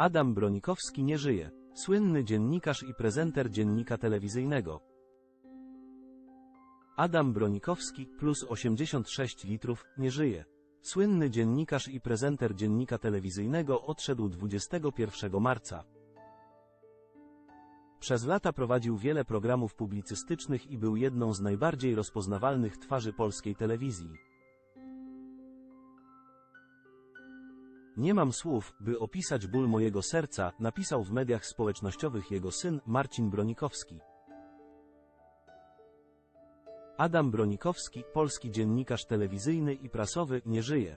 Adam Bronikowski nie żyje. Słynny dziennikarz i prezenter dziennika telewizyjnego. Adam Bronikowski, plus 86 litrów, nie żyje. Słynny dziennikarz i prezenter dziennika telewizyjnego odszedł 21 marca. Przez lata prowadził wiele programów publicystycznych i był jedną z najbardziej rozpoznawalnych twarzy polskiej telewizji. Nie mam słów, by opisać ból mojego serca, napisał w mediach społecznościowych jego syn, Marcin Bronikowski. Adam Bronikowski, polski dziennikarz telewizyjny i prasowy, nie żyje.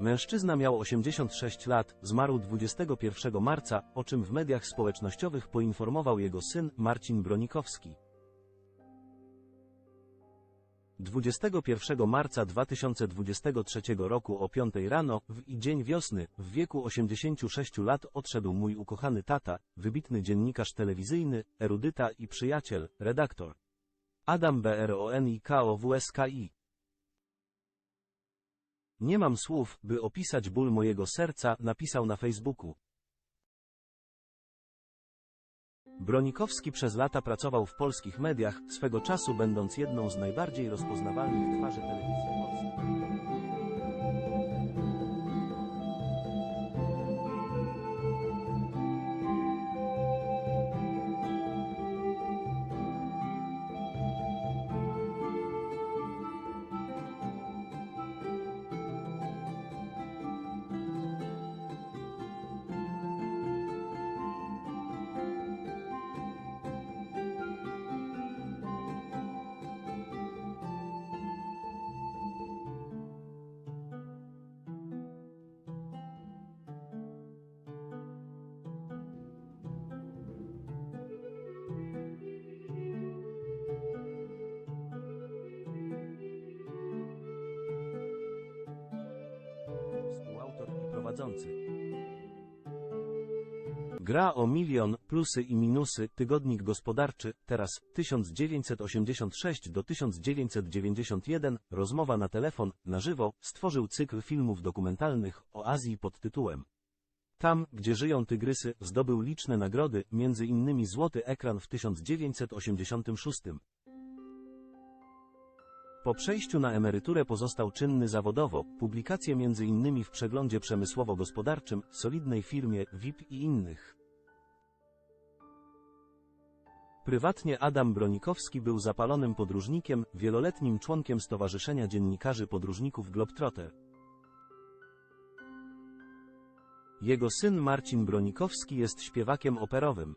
Mężczyzna miał 86 lat, zmarł 21 marca, o czym w mediach społecznościowych poinformował jego syn, Marcin Bronikowski. 21 marca 2023 roku o 5 rano, w i dzień wiosny, w wieku 86 lat odszedł mój ukochany tata, wybitny dziennikarz telewizyjny, erudyta i przyjaciel, redaktor. Adam BRONIKOWSKI. Nie mam słów, by opisać ból mojego serca, napisał na Facebooku. Bronikowski przez lata pracował w polskich mediach, swego czasu będąc jedną z najbardziej rozpoznawalnych twarzy telewizji polskiej. Prowadzący. Gra o milion, plusy i minusy, tygodnik gospodarczy, teraz 1986 do 1991, rozmowa na telefon, na żywo, stworzył cykl filmów dokumentalnych o Azji pod tytułem Tam, gdzie żyją tygrysy, zdobył liczne nagrody, między innymi Złoty Ekran w 1986. Po przejściu na emeryturę pozostał czynny zawodowo, publikacje innymi w przeglądzie przemysłowo-gospodarczym, solidnej firmie, VIP i innych. Prywatnie Adam Bronikowski był zapalonym podróżnikiem, wieloletnim członkiem Stowarzyszenia Dziennikarzy Podróżników Globetrotter. Jego syn Marcin Bronikowski jest śpiewakiem operowym.